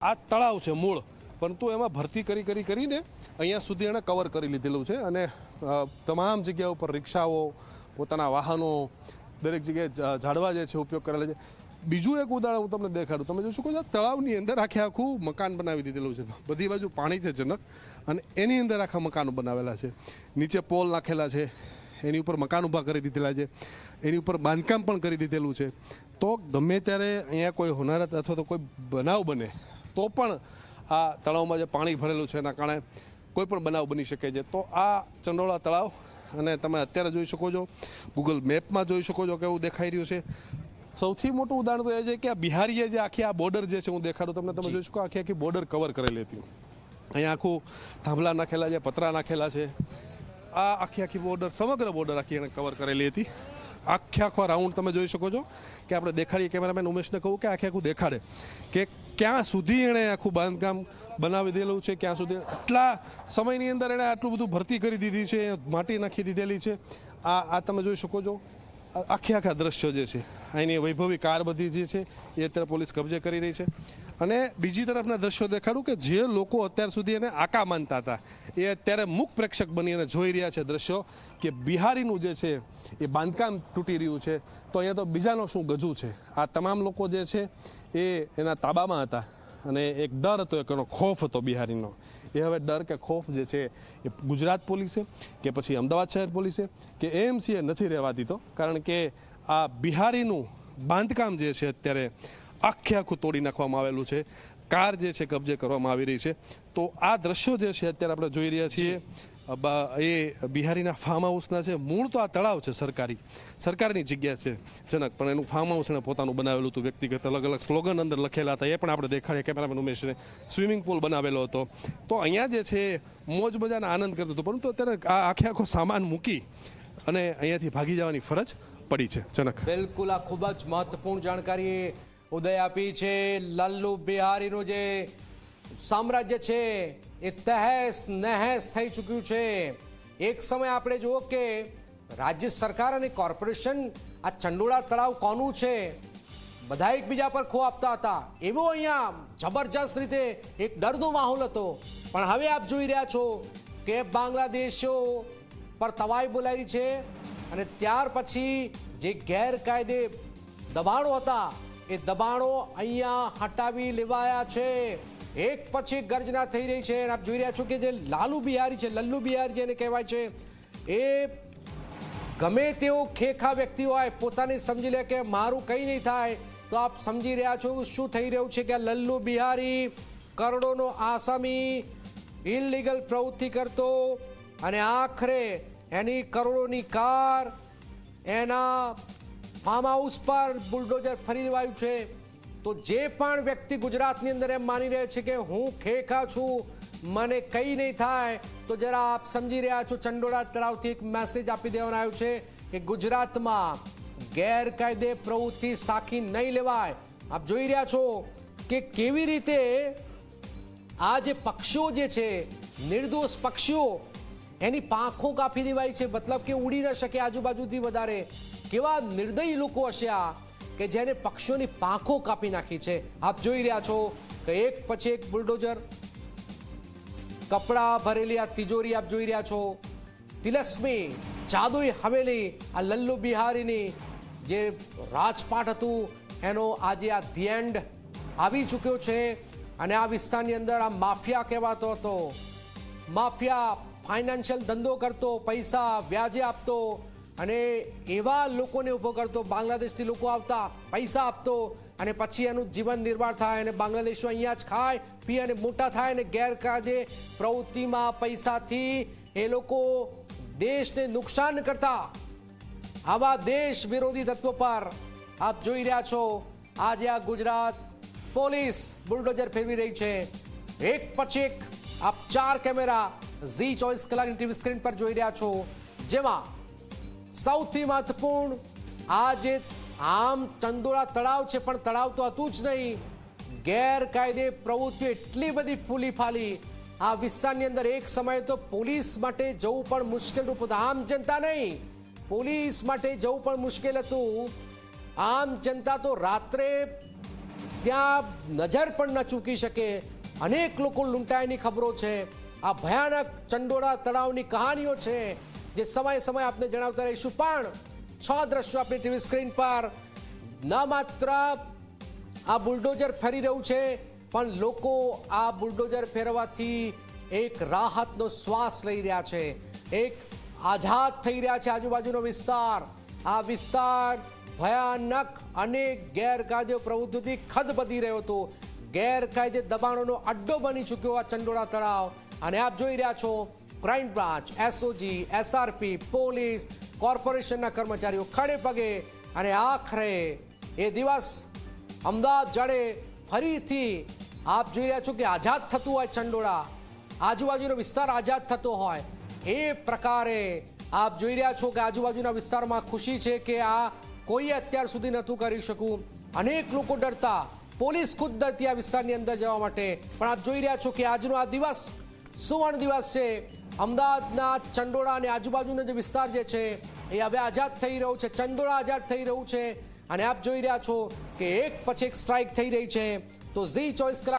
આ તળાવ છે મૂળ. પરંતુ એમાં ભરતી કરી કરી કરીને અહીંયા સુધી એણે કવર કરી લીધેલું છે અને તમામ જગ્યા ઉપર રિક્ષાઓ, પોતાના વાહનો, દરેક જગ્યાએ ઝાડવા જે છે ઉપયોગ કરેલા છે. બીજું એક ઉદાહરણ હું તમને દેખાડું. તમે જોશો આ તળાવની અંદર આખે આખું મકાન બનાવી દીધેલું છે. બધી બાજુ પાણી છે જનક અને એની અંદર આખા મકાનો બનાવેલા છે. નીચે પોલ નાખેલા છે. એની ઉપર મકાન ઊભા કરી દીધેલા છે. એની ઉપર બાંધકામ પણ કરી દીધેલું છે. તો ગમે ત્યારે અહીંયા કોઈ હોનારત અથવા તો કોઈ બનાવ બને તો પણ આ તળાવમાં જે પાણી ભરેલું છે એના કારણે કોઈ પણ બનાવ બની શકે છે. તો આ ચંડોળા તળાવ અને તમે અત્યારે જોઈ શકો છો ગૂગલ મેપમાં જોઈ શકો છો કેવું દેખાઈ રહ્યું છે. સૌથી મોટું ઉદાહરણ તો એ છે કે આ બિહારીએ જે આખી આ બોર્ડર જે છે હું દેખાડું તમને તમે જોઈ શકો આખી આખી બોર્ડર કવર કરેલી હતી. અહીંયા આખું થાંભલા નાખેલા છે પતરા નાખેલા છે આ આખી આખી બોર્ડર, સમગ્ર બોર્ડર આખી એણે કવર કરેલી હતી. આખે આખો રાઉન્ડ તમે જોઈ શકો છો કે આપણે દેખાડીએ કેમેરામેન ઉમેશને કહું કે આખે આખું દેખાડે કે ક્યાં સુધી એણે આખું બાંધકામ બનાવી દેલું છે, ક્યાં સુધી આટલા સમયની અંદર એણે આટલું બધું ભરતી કરી દીધી છે, માટી નાખી દીધેલી છે. આ આ તમે જોઈ શકો છો આખે આખા દ્રશ્યો જે છે, અહીંની વૈભવી કાર બધી જે છે, એ અત્યારે પોલીસ કબજે કરી રહી છે. અને બીજી તરફના દ્રશ્યો દેખાડું કે જે લોકો અત્યાર સુધી એને આકા માનતા હતા, એ અત્યારે મુખ પ્રેક્ષક બની અને જોઈ રહ્યા છે દ્રશ્યો કે બિહારીનું જે છે એ બાંધકામ તૂટી રહ્યું છે. તો અહીંયા તો બીજાનો શું ગજુ છે? આ તમામ લોકો જે છે એ એના તાબામાં હતા અને એક ડર હતો, એક એનો ખોફ હતો બિહારીનો. એ હવે ડર કે ખોફ જે છે એ ગુજરાત પોલીસે કે પછી અમદાવાદ શહેર પોલીસે કે એએમસીએ નથી રહેવા દીધો કારણ કે આ બિહારીનું બાંધકામ જે છે અત્યારે આખે આખું તોડી નાખવામાં આવેલું છે. કાર જે છે, કબજે કરવામાં આવી રહી છે. તો આ દ્રશ્યો જે છે, અત્યારે આપણે જોઈ રહ્યા છીએ એ બિહારીના ફાર્મ હાઉસના છે. મૂળ તો આ તળાવ છે સરકારી. સરકારની જગ્યા છે, જનક. પણ એનું ફાર્મ હાઉસ એણે પોતાનું બનાવેલું હતું વ્યક્તિગત અલગ અલગ સ્લોગન અંદર લખેલા હતા. એ પણ આપણે દેખાડીએ કેમેરામેન ઉમેશને સ્વિમિંગ પુલ બનાવેલો હતો. તો અહીંયા જે છે, મોજ મજાને આનંદ કરતો હતો. પરંતુ અત્યારે આ આખે આખો સામાન મૂકી અને અહીંયાથી ભાગી જવાની ફરજ પડી છે. જનક. બિલકુલ આ ખૂબ જ મહત્વપૂર્ણ જાણકારી ઉદય આપી છે લલ્લુ બિહારીનું જે સામ્રાજ્ય છે, એ તહેસ નહેસ થઈ ચૂક્યું છે. એક સમય આપણે જુઓ કે રાજ્ય સરકાર અને કોર્પોરેશન આ ચંડોળા તળાવ કોનું છે? બધા એકબીજા પર ખો આપતા હતા. એવો અહીંયા જબરજસ્ત રીતે એક ડરનો માહોલ હતો. પણ હવે આપ જોઈ રહ્યા છો કે બાંગ્લાદેશો પર તવાઈ બોલાવી છે અને ત્યાર પછી જે ગેરકાયદે દબાણો હતા એ દબાણો અહીંયા હટાવી લેવાયા છે. એક પછી ગર્જના થઈ રહી છે. આપ જોઈ રહ્યા છો કે જે લાલુ બિહારી છે, લલ્લુ બિહારી જેને કહેવાય છે, એ ગમે તેવો ખેખા વ્યક્તિ હોય, પોતાને સમજી લે કે મારું કંઈ નહીં થાય, તો આપ સમજી રહ્યા છો શું થઈ રહ્યું છે કે લલ્લુ બિહારી કરોડોનો આસામી ઇલીગલ પ્રવૃત્તિ કરતો અને આખરે એની કરોડોની કાર એના ફાર્મ હાઉસ પર બુલડોઝર ફરી દેવાયું છે. તો જે પણ વ્યક્તિ ગુજરાતની અંદર એમ માની રહે છે કે હું ખેખા છું, મને કંઈ નહીં થાય, તો જરા આપ સમજી રહ્યા છો, ચંડોળા તળાવથી એક મેસેજ આપી દેવાનો આવ્યો છે કે ગુજરાતમાં ગેરકાયદે પ્રવૃત્તિ સાખી નહીં લેવાય. આપ જોઈ રહ્યા છો કે કેવી રીતે આ જે પક્ષીઓ જે છે, નિર્દોષ પક્ષીઓ, એની પાંખો કાપી દેવાય છે. મતલબ કે ઉડી ન શકે આજુબાજુથી વધારે. કેવા નિર્દયી લોકો હશે આ કે જેને પક્ષીઓની પાંખો કાપી નાખી છે? આપ જોઈ રહ્યા છો કે એક પછી એક બુલડોઝર કપડા ભરેલી આ તિજોરી આપ જોઈ રહ્યા છો. તિલસ્મી, જાદુઈ હવેલી, આ લલ્લુ બિહારીની જે રાજપાટ હતું, એનો આજે આ ધી એન્ડ આવી ચૂક્યો છે અને આ વિસ્તારની અંદર આ માફિયા કહેવાતો હતો. માફિયા ફાઇનાન્શિયલ ધંધો કરતો, પૈસા વ્યાજે આપતો અને એવા લોકોને ઊભો કરતો, બાંગ્લાદેશથી લોકો આવતા, પૈસા આપતો અને પછી એનું જીવન નિર્વાહ થાય અને બાંગ્લાદેશો અહીંયા જ ખાય, પી અને મોટા થાય અને ગેરકાયદે પ્રવૃત્તિમાં પૈસાથી એ લોકો દેશને નુકસાન કરતા. આવા દેશ વિરોધી તત્વો પર આપ જોઈ રહ્યા છો, આજે આ ગુજરાત પોલીસ બુલડોઝર ફેરવી રહી છે. એક પછી એક આપ ચાર કેમેરા ઝી ચોવીસ કલાકની ટીવી સ્ક્રીન પર જોઈ રહ્યા છો, જેમાં સૌથી મહત્વપૂર્ણ આ જે આમ ચંદોળા તળાવ છે, પણ તળાવ તો હતું જ નહીં. ગેરકાયદે પ્રવૃત્તિઓ એટલી બધી ફૂલી ફાલી. આ વિસ્તારની અંદર એક સમયે તો પોલીસ માટે જવું પણ મુશ્કેલ રૂપ હતું. આમ જનતા નહીં, પોલીસ માટે જવું પણ મુશ્કેલ હતું. આમ જનતા તો રાત્રે ત્યાં નજર પણ ન ચૂકી શકે. અનેક લોકો લૂંટાયાની ખબરો છે. આ ભયાનક ચંડોળા તળાવની કહાનીઓ છે. જે સમય સમય આપને જણાવતા રહીશું. પણ છ દ્રશ્યો આપણી ટીવી સ્ક્રીન પર. ન માત્ર આ બુલડોઝર ફેરી રહ્યું છે, પણ લોકો આ બુલડોઝર ફેરવાથી એક રાહતનો શ્વાસ લઈ રહ્યા છે. એક આઝાદ થઈ રહ્યા છે આજુબાજુનો વિસ્તાર. આ વિસ્તાર ભયાનક અને ગેરકાયદે પ્રવૃત્તિથી ખદબદી રહ્યો હતો. ગેરકાયદે દબાણોનો અડ્ડો બની ચૂક્યો આ ચંડોળા તળાવ. અને આપ જોઈ રહ્યા છો crime branch SOG SRP police કોર્પોરેશનના કર્મચારીઓ ખડે પગે અને આખરે એ દિવસ અમદાવાદ જાડે ફરીથી આપ જોઈ રહ્યા છો કે આઝાદ થતું હોય ચંડોળા, આજુબાજુનો વિસ્તાર આઝાદ થતો હોય, એ પ્રકારે આપ જોઈ રહ્યા છો કે આજુબાજુના વિસ્તારમાં ખુશી છે કે આ કોઈ અત્યાર સુધી નહોતું કરી શકું. અનેક લોકો ડરતા, પોલીસ ખુદ ડરતી આ વિસ્તારની અંદર જવા માટે. પણ આપ જોઈ રહ્યા છો કે આજનો આ દિવસ સુવર્ણ દિવસ છે. અમદાવાદના ચંડોળા અને આજુબાજુનો જે વિસ્તાર જે છે, એ હવે આઝાદ થઈ રહ્યો છે. ચંડોળા આઝાદ થઈ રહ્યું છે. અને આપ જોઈ રહ્યા છો કે એક પછી એક સ્ટ્રાઇક થઈ રહી છે. તો ઝી ચોઈસ